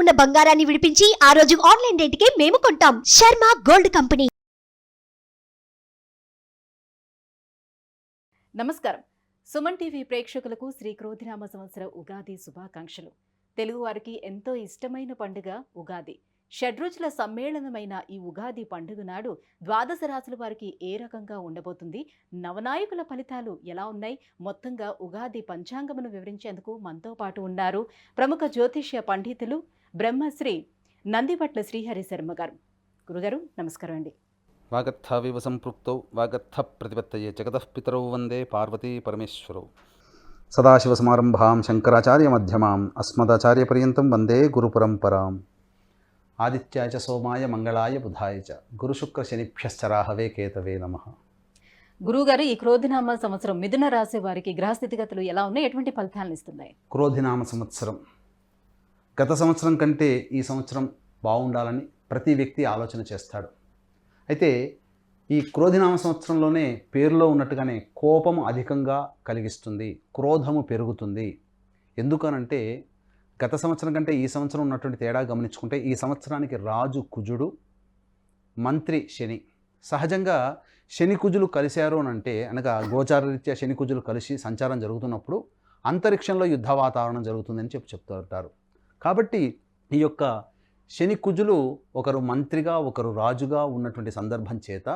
ఉన్న బంగారాన్ని విడిపించి ఆ రోజు ఆన్లైన్ రేటుకే మేము కొంటాం. Sharma gold company. నమస్కారం. సుమన్ టీవీ ప్రేక్షకులకు శ్రీ క్రోధిరామ సంవత్సర ఉగాది శుభాకాంక్షలు. తెలుగువారికి ఎంతో ఇష్టమైన పండుగ ఉగాది. షడ్రుచుల సమ్మేళనమైన ఈ ఉగాది పండుగ నాడు ద్వాదశ రాశుల వారికి ఏ రకంగా ఉండబోతుంది? నవనాయకుల ఫలితాలు ఎలా ఉన్నాయి? మొత్తంగా ఉగాది పంచాంగమును వివరించేందుకు మనతో పాటు ఉన్నారు ప్రముఖ జ్యోతిష్య పండితులు బ్రహ్మశ్రీ నందిపట్ల శ్రీహరి శర్మ గారు. గురుగారు నమస్కారం అండి. వాగర్థావివ సంపృక్తౌ వాగర్థ ప్రతిపత్తయే జగతః పితరౌ వందే పార్వతీ పరమేశ్వరౌ. సదాశివసమారంభాం శంకరాచార్యమధ్యమాం అస్మదాచార్యపర్యంతం వందే గురుపరంపరాం. ఆదిత్యాయ చ సోమాయ మంగళాయ బుధాయ చ. గురుశుక్రశనిభ్యశ్చరాహవే కేతవే నమ. గురువుగారు ఈ క్రోధినామ సంవత్సరం మిథున రాశి వారికి గ్రహస్థితిగతులు ఎలా ఉన్నాయి? ఎటువంటి ఫలితాలను ఇస్తున్నాయి? క్రోధినామ సంవత్సరం గత సంవత్సరం కంటే ఈ సంవత్సరం బాగుండాలని ప్రతి వ్యక్తి ఆలోచన చేస్తాడు. అయితే ఈ క్రోధినామ సంవత్సరంలోనే పేరులో ఉన్నట్టుగానే కోపము అధికంగా కలిగిస్తుంది క్రోధము పెరుగుతుంది. ఎందుకనంటే గత సంవత్సరం కంటే ఈ సంవత్సరం ఉన్నటువంటి తేడా గమనించుకుంటే ఈ సంవత్సరానికి రాజు కుజుడు మంత్రి శని. సహజంగా శని కుజులు కలిశారు అని అంటే అనగా గోచారరీత్యా శని కుజులు కలిసి సంచారం జరుగుతున్నప్పుడు అంతరిక్షంలో యుద్ధ వాతావరణం జరుగుతుందని చెప్పి చెప్తుంటారు. కాబట్టి ఈ యొక్క శని కుజులు ఒకరు మంత్రిగా ఒకరు రాజుగా ఉన్నటువంటి సందర్భం చేత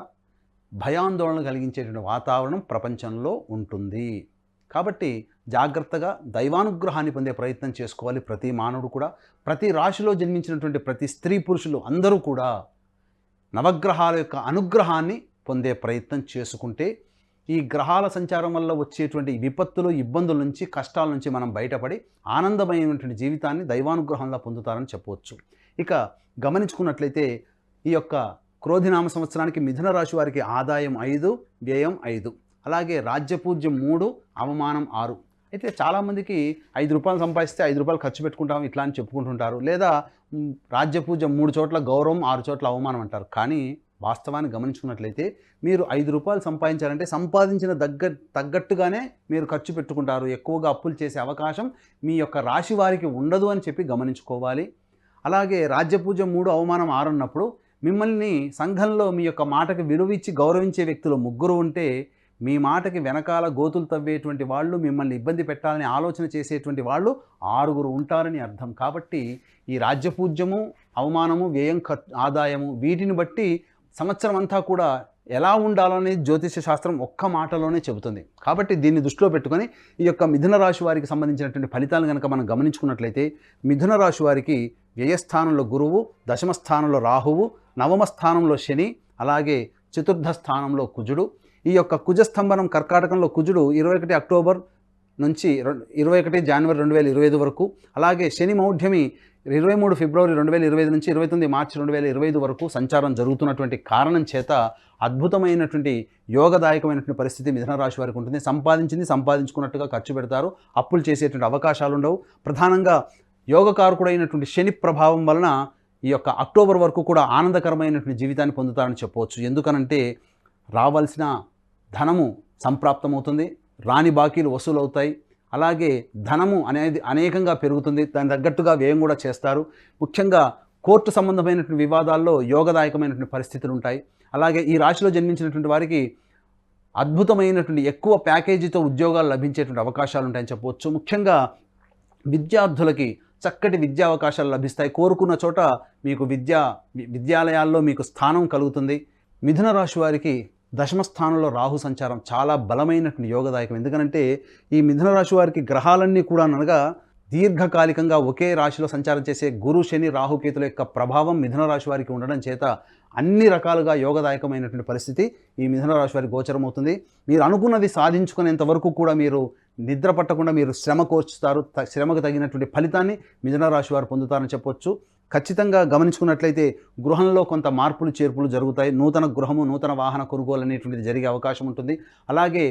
భయాందోళన కలిగించేటువంటి వాతావరణం ప్రపంచంలో ఉంటుంది. కాబట్టి జాగ్రత్తగా దైవానుగ్రహాన్ని పొందే ప్రయత్నం చేసుకోవాలి. ప్రతి మానవుడు కూడా ప్రతి రాశిలో జన్మించినటువంటి ప్రతి స్త్రీ పురుషులు అందరూ కూడా నవగ్రహాల యొక్క అనుగ్రహాన్ని పొందే ప్రయత్నం చేసుకుంటే ఈ గ్రహాల సంచారం వల్ల వచ్చేటువంటి విపత్తులు ఇబ్బందుల నుంచి కష్టాల నుంచి మనం బయటపడి ఆనందమైనటువంటి జీవితాన్ని దైవానుగ్రహంలో పొందుతారని చెప్పవచ్చు. ఇక గమనించుకున్నట్లయితే ఈ యొక్క క్రోధినామ సంవత్సరానికి మిథున రాశి వారికి ఆదాయం ఐదు వ్యయం ఐదు. అలాగే రాజ్యపూజ్యం మూడు అవమానం ఆరు. అయితే చాలామందికి ఐదు రూపాయలు సంపాదిస్తే ఐదు రూపాయలు ఖర్చు పెట్టుకుంటాం ఇట్లా అని చెప్పుకుంటుంటారు. లేదా మ్, రాజ్యపూజ్యం మూడు చోట్ల గౌరవం ఆరు చోట్ల అవమానం అంటారు. కానీ వాస్తవాన్ని గమనించుకున్నట్లయితే మీరు ఐదు రూపాయలు సంపాదించాలంటే సంపాదించిన దగ్గ తగ్గట్టుగానే మీరు ఖర్చు పెట్టుకుంటారు. ఎక్కువగా అప్పులు చేసే అవకాశం మీ యొక్క రాశి వారికి ఉండదు అని చెప్పి గమనించుకోవాలి. అలాగే రాజ్యపూజ మూడు అవమానం ఆరున్నప్పుడు మిమ్మల్ని సంఘంలో మీ యొక్క మాటకి విలువిచ్చి గౌరవించే వ్యక్తులు ముగ్గురు ఉంటే మీ మాటకి వెనకాల గోతులు తవ్వేటువంటి వాళ్ళు మిమ్మల్ని ఇబ్బంది పెట్టాలని ఆలోచన చేసేటువంటి వాళ్ళు ఆరుగురు ఉంటారని అర్థం. కాబట్టి ఈ రాజ్యపూజ్యము అవమానము వ్యయం ఆదాయము వీటిని బట్టి సంవత్సరం అంతా కూడా ఎలా ఉండాలని జ్యోతిష శాస్త్రం ఒక్క మాటలోనే చెబుతుంది. కాబట్టి దీన్ని దృష్టిలో పెట్టుకొని ఈ యొక్క మిథున రాశి వారికి సంబంధించినటువంటి ఫలితాలు కనుక మనం గమనించుకున్నట్లయితే మిథున రాశి వారికి వ్యయస్థానంలో గురువు దశమ స్థానంలో రాహువు నవమ స్థానంలో శని అలాగే చతుర్థ స్థానంలో కుజుడు. ఈ యొక్క కుజస్తంభనం కర్కాటకంలో కుజుడు ఇరవై ఒకటి అక్టోబర్ నుంచి ఇరవై ఒకటి జనవరి రెండు వేల ఇరవై ఐదు వరకు అలాగే శని మౌఢ్యమి ఇరవై మూడు ఫిబ్రవరి రెండు వేల ఇరవై ఐదు నుంచి ఇరవై తొమ్మిది మార్చి రెండు వేల ఇరవై ఐదు వరకు సంచారం జరుగుతున్నటువంటి కారణం చేత అద్భుతమైనటువంటి యోగదాయకమైనటువంటి పరిస్థితి మిథున రాశి వారికి ఉంటుంది. సంపాదించింది సంపాదించుకున్నట్టుగా ఖర్చు పెడతారు అప్పులు చేసేటువంటి అవకాశాలు ఉండవు. ప్రధానంగా యోగకారకుడైనటువంటి శని ప్రభావం వలన ఈ యొక్క అక్టోబర్ వరకు కూడా ఆనందకరమైనటువంటి జీవితాన్ని పొందుతారని చెప్పవచ్చు. ఎందుకనంటే రావాల్సిన ధనము సంప్రాప్తమవుతుంది రాని బాకీలు వసూలు అవుతాయి అలాగే ధనము అనేది అనేకంగా పెరుగుతుంది. దాని తగ్గట్టుగా వ్యయం కూడా చేస్తారు. ముఖ్యంగా కోర్టు సంబంధమైనటువంటి వివాదాల్లో యోగదాయకమైనటువంటి పరిస్థితులు ఉంటాయి. అలాగే ఈ రాశిలో జన్మించినటువంటి వారికి అద్భుతమైనటువంటి ఎక్కువ ప్యాకేజీతో ఉద్యోగాలు లభించేటువంటి అవకాశాలు ఉంటాయని చెప్పవచ్చు. ముఖ్యంగా విద్యార్థులకి చక్కటి విద్యా అవకాశాలు లభిస్తాయి. కోరుకున్న చోట మీకు విద్యా విద్యాలయాల్లో మీకు స్థానం కలుగుతుంది. మిథున రాశి వారికి దశమ స్థానంలో రాహు సంచారం చాలా బలమైనటువంటి యోగదాయకం. ఎందుకంటే ఈ మిథున రాశి వారికి గ్రహాలన్నీ కూడా అనగా దీర్ఘకాలికంగా ఒకే రాశిలో సంచారం చేసే గురు శని రాహుకేతుల యొక్క ప్రభావం మిథున రాశి వారికి ఉండడం చేత అన్ని రకాలుగా యోగదాయకమైనటువంటి పరిస్థితి ఈ మిథున రాశి వారికి గోచరమవుతుంది మీరు అనుకున్నది సాధించుకునేంత వరకు కూడా మీరు నిద్ర పట్టకుండా మీరు శ్రమ కోర్చుతారు. త- శ్రమకు తగినటువంటి ఫలితాన్ని మిథున రాశి వారు పొందుతారని చెప్పొచ్చు. ఖచ్చితంగా గమనించుకున్నట్లయితే గృహంలో కొంత మార్పులు చేర్పులు జరుగుతాయి. నూతన గృహము నూతన వాహన కొనుగోలు అనేటువంటిది జరిగే అవకాశం ఉంటుంది. అలాగే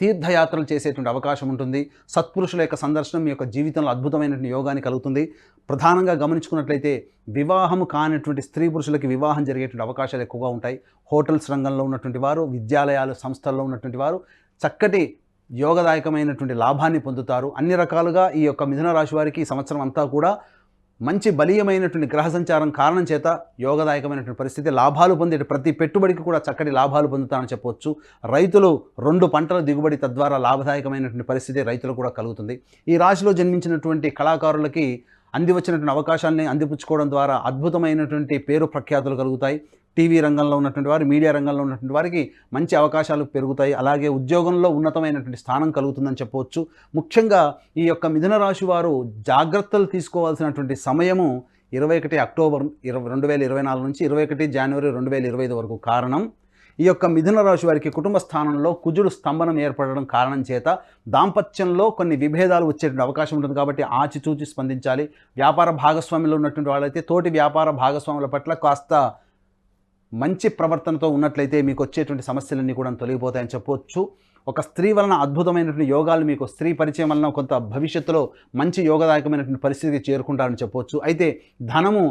తీర్థయాత్రలు చేసేటువంటి అవకాశం ఉంటుంది. సత్పురుషుల యొక్క సందర్శనం మీ యొక్క జీవితంలో అద్భుతమైనటువంటి యోగాన్ని కలుగుతుంది. ప్రధానంగా గమనించుకున్నట్లయితే వివాహము కానిటువంటి స్త్రీ పురుషులకి వివాహం జరిగేటువంటి అవకాశాలు ఎక్కువగా ఉంటాయి. హోటల్స్ రంగంలో ఉన్నటువంటి వారు విద్యాలయాలు సంస్థల్లో ఉన్నటువంటి వారు చక్కటి యోగదాయకమైనటువంటి లాభాన్ని పొందుతారు. అన్ని రకాలుగా ఈ యొక్క మిథున రాశి వారికి ఈ సంవత్సరం అంతా కూడా మంచి బలీయమైనటువంటి గ్రహ సంచారం కారణం చేత యోగదాయకమైనటువంటి పరిస్థితి లాభాలు పొందే ప్రతి పెట్టుబడికి కూడా చక్కటి లాభాలు పొందుతారని చెప్పవచ్చు. రైతులు రెండు పంటల దిగుబడి తద్వారా లాభదాయకమైనటువంటి పరిస్థితి రైతులు కూడా కలుగుతుంది. ఈ రాశిలో జన్మించినటువంటి కళాకారులకి అంది వచ్చినటువంటి అవకాశాలని అందిపుచ్చుకోవడం ద్వారా అద్భుతమైనటువంటి పేరు ప్రఖ్యాతులు కలుగుతాయి. టీవీ రంగంలో ఉన్నటువంటి వారు మీడియా రంగంలో ఉన్నటువంటి వారికి మంచి అవకాశాలు పెరుగుతాయి. అలాగే ఉద్యోగంలో ఉన్నతమైనటువంటి స్థానం కలుగుతుందని చెప్పవచ్చు. ముఖ్యంగా ఈ యొక్క మిథున రాశి వారు జాగ్రత్తలు తీసుకోవాల్సినటువంటి సమయము ఇరవై ఒకటి అక్టోబర్ ఇరవై రెండు వేల ఇరవై నాలుగు నుంచి ఇరవై ఒకటి జనవరి రెండు వేల ఇరవై ఐదు వరకు కారణం. ఈ యొక్క మిథున రాశి వారికి కుటుంబ స్థానంలో కుజుడు స్తంభనం ఏర్పడడం కారణం చేత దాంపత్యంలో కొన్ని విభేదాలు వచ్చేటువంటి అవకాశం ఉంటుంది కాబట్టి ఆచితూచి స్పందించాలి. వ్యాపార భాగస్వామిలో ఉన్నటువంటి వాళ్ళైతే తోటి వ్యాపార భాగస్వాముల పట్ల కాస్త మంచి ప్రవర్తనతో ఉన్నట్లయితే మీకు వచ్చేటువంటి సమస్యలన్నీ కూడా తొలగిపోతాయని చెప్పవచ్చు ఒక స్త్రీ వలన అద్భుతమైనటువంటి యోగాలు మీకు స్త్రీ పరిచయం వలన కొంత భవిష్యత్తులో మంచి యోగదాయకమైనటువంటి పరిస్థితికి చేరుకుంటారని చెప్పవచ్చు అయితే ధనము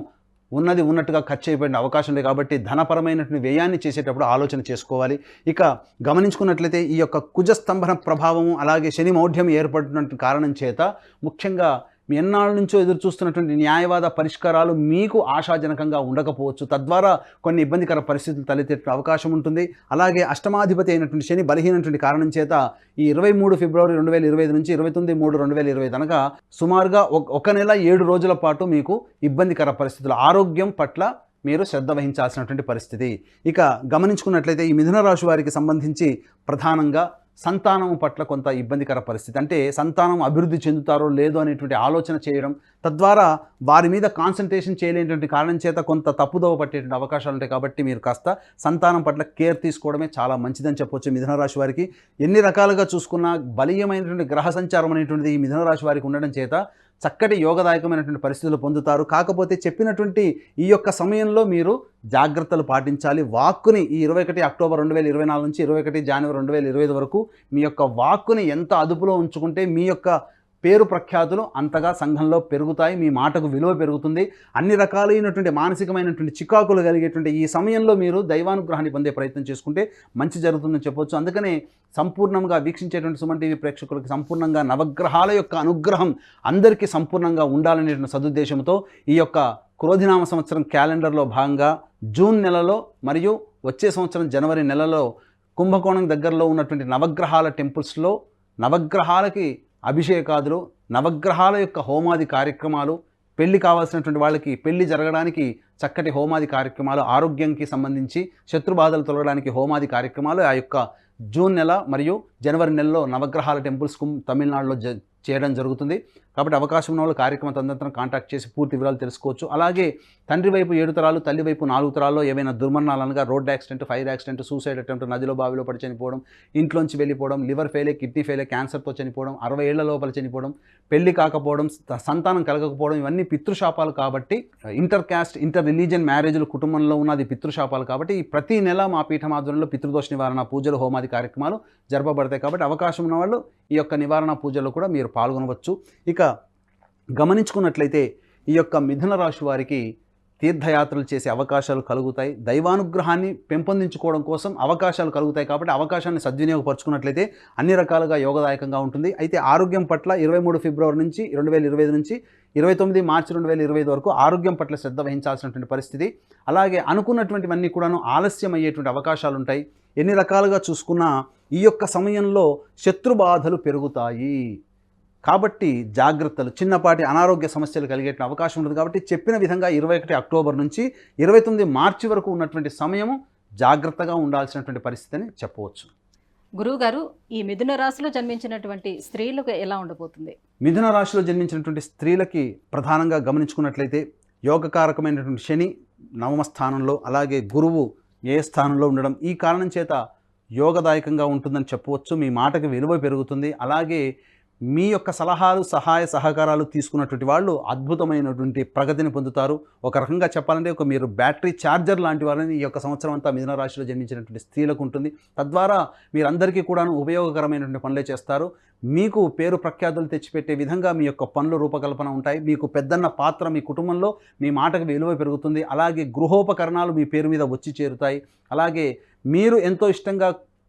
ఉన్నది ఉన్నట్టుగా ఖర్చు అయిపోయిన అవకాశం ఉంది కాబట్టి ధనపరమైనటువంటి వ్యయాన్ని చేసేటప్పుడు ఆలోచన చేసుకోవాలి. ఇక గమనించుకున్నట్లయితే ఈ యొక్క కుజస్తంభన ప్రభావము అలాగే శని మౌఢ్యం ఏర్పడినటువంటి కారణం చేత ముఖ్యంగా మీ ఎన్నాళ్ళ నుంచో ఎదురు చూస్తున్నటువంటి న్యాయవాద పరిష్కారాలు మీకు ఆశాజనకంగా ఉండకపోవచ్చు. తద్వారా కొన్ని ఇబ్బందికర పరిస్థితులు తలెత్తే అవకాశం ఉంటుంది. అలాగే అష్టమాధిపతి అయినటువంటి శని బలహీనటువంటి కారణం చేత ఈ ఇరవై మూడు ఫిబ్రవరి రెండు వేల ఇరవై ఐదు నుంచి ఇరవై తొమ్మిది మూడు రెండు వేల ఇరవై ఐదు అనగా సుమారుగా ఒక- ఒక నెల ఏడు రోజుల పాటు మీకు ఇబ్బందికర పరిస్థితులు ఆరోగ్యం పట్ల మీరు శ్రద్ధ వహించాల్సినటువంటి పరిస్థితి. ఇక గమనించుకున్నట్లయితే ఈ మిథున రాశి వారికి సంబంధించి ప్రధానంగా సంతానం పట్ల కొంత ఇబ్బందికర పరిస్థితి. అంటే సంతానం అభివృద్ధి చెందుతారో లేదో అనేటువంటి ఆలోచన చేయడం తద్వారా వారి మీద కాన్సన్ట్రేషన్ చేయలేనటువంటి కారణం చేత కొంత తప్పుదోవ పట్టేటువంటి అవకాశాలు ఉంటాయి. కాబట్టి మీరు కాస్త సంతానం పట్ల కేర్ తీసుకోవడమే చాలా మంచిదని చెప్పొచ్చు మిథునరాశి వారికి. ఎన్ని రకాలుగా చూసుకున్నా బలీయమైనటువంటి గ్రహ సంచారం అనేటువంటిది ఈ మిథునరాశి వారికి ఉండడం చేత చక్కటి యోగదాయకమైనటువంటి పరిస్థితులు పొందుతారు. కాకపోతే చెప్పినటువంటి ఈ యొక్క సమయంలో మీరు జాగ్రత్తలు పాటించాలి. వాక్కుని ఈ ఇరవై ఒకటి అక్టోబర్ రెండు వేల ఇరవై నాలుగు నుంచి ఇరవై ఒకటి జనవరి రెండు వేల ఇరవై ఐదు వరకు మీ యొక్క వాక్కుని ఎంత అదుపులో ఉంచుకుంటే మీ యొక్క పేరు ప్రఖ్యాతులు అంతగా సంఘంలో పెరుగుతాయి మీ మాటకు విలువ పెరుగుతుంది. అన్ని రకాలైనటువంటి మానసికమైనటువంటి చికాకులు కలిగేటువంటి ఈ సమయంలో మీరు దైవానుగ్రహాన్ని పొందే ప్రయత్నం చేసుకుంటే మంచి జరుగుతుందని చెప్పొచ్చు. అందుకనే సంపూర్ణంగా వీక్షించేటువంటి సుమన్ టీవీ ప్రేక్షకులకు సంపూర్ణంగా నవగ్రహాల యొక్క అనుగ్రహం అందరికీ సంపూర్ణంగా ఉండాలనేటువంటి సదుద్దేశంతో ఈ యొక్క క్రోధినామ సంవత్సరం క్యాలెండర్లో భాగంగా జూన్ నెలలో మరియు వచ్చే సంవత్సరం జనవరి నెలలో కుంభకోణం దగ్గరలో ఉన్నటువంటి నవగ్రహాల టెంపుల్స్లో నవగ్రహాలకి అభిషేకాదులు నవగ్రహాల యొక్క హోమాది కార్యక్రమాలు పెళ్ళి కావాల్సినటువంటి వాళ్ళకి పెళ్ళి జరగడానికి చక్కటి హోమాది కార్యక్రమాలు ఆరోగ్యంకి సంబంధించి శత్రుబాధలు తొలగడానికి హోమాది కార్యక్రమాలు ఆ యొక్క జూన్ నెల మరియు జనవరి నెలలో నవగ్రహాల టెంపుల్స్ తమిళనాడులో జ చేయడం జరుగుతుంది. కాబట్టి అవకాశం ఉన్న వాళ్ళు కార్యక్రమ తదనంతరం కాంటాక్ట్ చేసి పూర్తి వివరాలు తెలుసుకోవచ్చు. అలాగే తండ్రి వైపు ఏడు తరాలు తల్లి వైపు నాలుగు తరాల్లో ఏవైనా దుర్మరణాలు అనగా road accident fire accident suicide attempt నదిలో బావిలో పడి చనిపోవడం ఇంట్లోంచి వెళ్ళిపోవడం లివర్ ఫెయిలే కిడ్నీ ఫెయిలే క్యాన్సర్తో చనిపోవడం అరవై ఏళ్ళ లోపల చనిపోవడం పెళ్ళి కాకపోవడం సంతానం కలగకపోవడం ఇవన్నీ పితృశాపాలు కాబట్టి ఇంటర్ క్యాస్ట్ ఇంటర్ రిలీజియన్ మ్యారేజ్లు కుటుంబంలో ఉన్నది పితృశాపాలు కాబట్టి ప్రతి నెల మా పీఠం ఆధ్వర్యంలో పితృదోష నివారణ పూజలు హోమాది కార్యక్రమాలు జరపబడతాయి కాబట్టి అవకాశం ఉన్నవాళ్ళు ఈ యొక్క నివారణ పూజల్లో కూడా మీరు పాల్గొనవచ్చు. ఇక గమనించుకున్నట్లయితే ఈ యొక్క మిథున రాశి వారికి తీర్థయాత్రలు చేసే అవకాశాలు కలుగుతాయి. దైవానుగ్రహాన్ని పెంపొందించుకోవడం కోసం అవకాశాలు కలుగుతాయి కాబట్టి అవకాశాన్ని సద్వినియోగపరుచుకున్నట్లయితే అన్ని రకాలుగా యోగదాయకంగా ఉంటుంది. అయితే ఆరోగ్యం పట్ల ఇరవై మూడు ఫిబ్రవరి నుంచి రెండు వేల ఇరవై నుంచి ఇరవై తొమ్మిది మార్చి రెండు వేల ఇరవై వరకు ఆరోగ్యం పట్ల శ్రద్ధ వహించాల్సినటువంటి పరిస్థితి. అలాగే అనుకున్నటువంటివన్నీ కూడాను ఆలస్యం అయ్యేటువంటి అవకాశాలు ఉంటాయి. ఎన్ని రకాలుగా చూసుకున్నా ఈ యొక్క సమయంలో శత్రుబాధలు పెరుగుతాయి. కాబట్టి జాగ్రత్తలు చిన్నపాటి అనారోగ్య సమస్యలు కలిగే అవకాశం ఉంటుంది కాబట్టి చెప్పిన విధంగా ఇరవై ఒకటి అక్టోబర్ నుంచి ఇరవై తొమ్మిది మార్చి వరకు ఉన్నటువంటి సమయము జాగ్రత్తగా ఉండాల్సినటువంటి పరిస్థితిని చెప్పవచ్చు. గురువుగారు ఈ మిథున రాశిలో జన్మించినటువంటి స్త్రీలకు ఎలా ఉండబోతుంది? మిథున రాశిలో జన్మించినటువంటి స్త్రీలకి ప్రధానంగా గమనించుకున్నట్లయితే యోగకారకమైనటువంటి శని నవమ స్థానంలో అలాగే గురువు ఏ స్థానంలో ఉండడం ఈ కారణం చేత యోగదాయకంగా ఉంటుందని చెప్పవచ్చు. మీ మాటకి విలువ పెరుగుతుంది. అలాగే మీ యొక్క సలహాలు సహాయ సహకారాలు తీసుకున్నటువంటి వాళ్ళు అద్భుతమైనటువంటి ప్రగతిని పొందుతారు. ఒక రకంగా చెప్పాలంటే ఒక మీరు బ్యాటరీ ఛార్జర్ లాంటి వారిని ఈ యొక్క సంవత్సరం అంతా మిథున రాశిలో జన్మించినటువంటి స్త్రీలకు ఉంటుంది. తద్వారా మీరందరికీ కూడాను ఉపయోగకరమైనటువంటి పనులే చేస్తారు. మీకు పేరు ప్రఖ్యాతులు తెచ్చిపెట్టే విధంగా మీ యొక్క పనులు రూపకల్పన ఉంటాయి. మీకు పెద్దన్న పాత్ర మీ కుటుంబంలో మీ మాటకు విలువ పెరుగుతుంది. అలాగే గృహోపకరణాలు మీ పేరు మీద వచ్చి చేరుతాయి. అలాగే మీరు ఎంతో ఇష్టంగా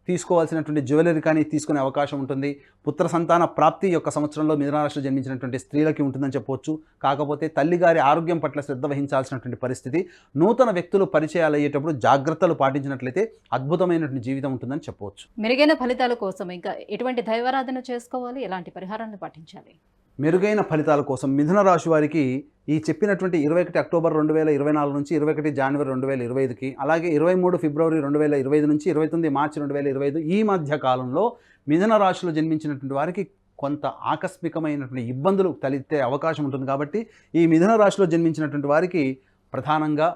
తీసుకోవాల్సినటువంటి జ్యువెలరీ కానీ తీసుకునే అవకాశం ఉంటుంది. పుత్ర సంతాన ప్రాప్తి యొక్క సంవత్సరంలో మిథునరాశిలో జన్మించినటువంటి స్త్రీలకి ఉంటుందని చెప్పవచ్చు కాకపోతే తల్లిగారి ఆరోగ్యం పట్ల శ్రద్ధ వహించాల్సినటువంటి పరిస్థితి నూతన వ్యక్తులు పరిచయాలు అయ్యేటప్పుడు జాగ్రత్తలు పాటించినట్లయితే అద్భుతమైనటువంటి జీవితం ఉంటుందని చెప్పవచ్చు మెరుగైన ఫలితాల కోసం ఇంకా ఎటువంటి దైవారాధన చేసుకోవాలి? ఎలాంటి పరిహారాన్ని పాటించాలి? మెరుగైన ఫలితాల కోసం మిథున రాశి వారికి ఈ చెప్పినటువంటి ఇరవై ఒకటి అక్టోబర్ రెండు వేల ఇరవై నాలుగు నుంచి ఇరవై ఒకటి జనవరి రెండు వేల ఇరవై ఐదుకి అలాగే ఇరవై మూడు ఫిబ్రవరి రెండు వేల ఇరవై ఐదు నుంచి ఇరవై తొమ్మిది మార్చి రెండు వేల ఇరవై ఐదు ఈ మధ్య కాలంలో మిథున రాశిలో జన్మించినటువంటి వారికి కొంత ఆకస్మికమైనటువంటి ఇబ్బందులు తలెత్తే అవకాశం ఉంటుంది కాబట్టి ఈ మిథున రాశిలో జన్మించినటువంటి వారికి ప్రధానంగా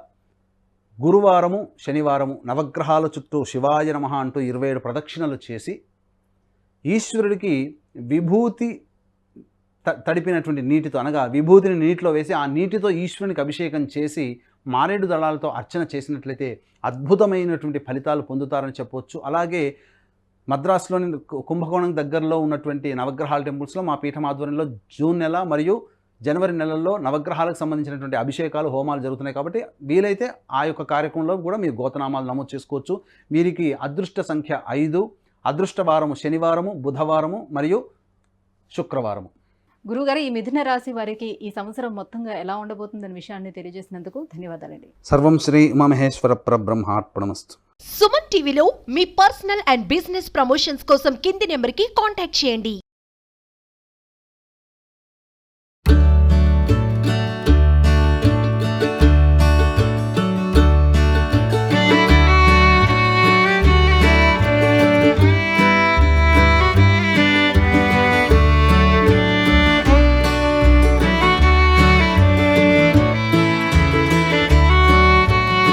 గురువారము శనివారము నవగ్రహాల చుట్టూ శివాయ నమ అంటూ ఇరవై ఏడు ప్రదక్షిణలు చేసి ఈశ్వరుడికి విభూతి తడిపినటువంటి నీటితో అనగా విభూతిని నీటిలో వేసి ఆ నీటితో ఈశ్వరునికి అభిషేకం చేసి మారేడు దళాలతో అర్చన చేసినట్లయితే అద్భుతమైనటువంటి ఫలితాలు పొందుతారని చెప్పవచ్చు అలాగే మద్రాసులోని కుంభకోణం దగ్గరలో ఉన్నటువంటి నవగ్రహాల టెంపుల్స్లో మా పీఠం ఆధ్వర్యంలో జూన్ నెల మరియు జనవరి నెలల్లో నవగ్రహాలకు సంబంధించినటువంటి అభిషేకాలు హోమాలు జరుగుతున్నాయి కాబట్టి వీలైతే ఆ యొక్క కార్యక్రమంలో కూడా మీరు గోతనామాలు నమోదు చేసుకోవచ్చు. వీరికి అదృష్ట సంఖ్య ఐదు అదృష్ట వారము శనివారము బుధవారము మరియు శుక్రవారము. గురుగారు ఈ మిథున రాశి వారికి ఈ సంవత్సరం మొత్తంగా ఎలా ఉండబోతుందనే విషయాన్ని తెలియజేసినందుకు ధన్యవాదాలండి. సర్వం శ్రీ ఉమామహేశ్వర పరబ్రహ్మార్పణమస్తు. సుమన్ టీవీలో మీ పర్సనల్ అండ్ బిజినెస్ ప్రమోషన్స్ కోసం కింది నెంబర్కి కాంటాక్ట్ చేయండి.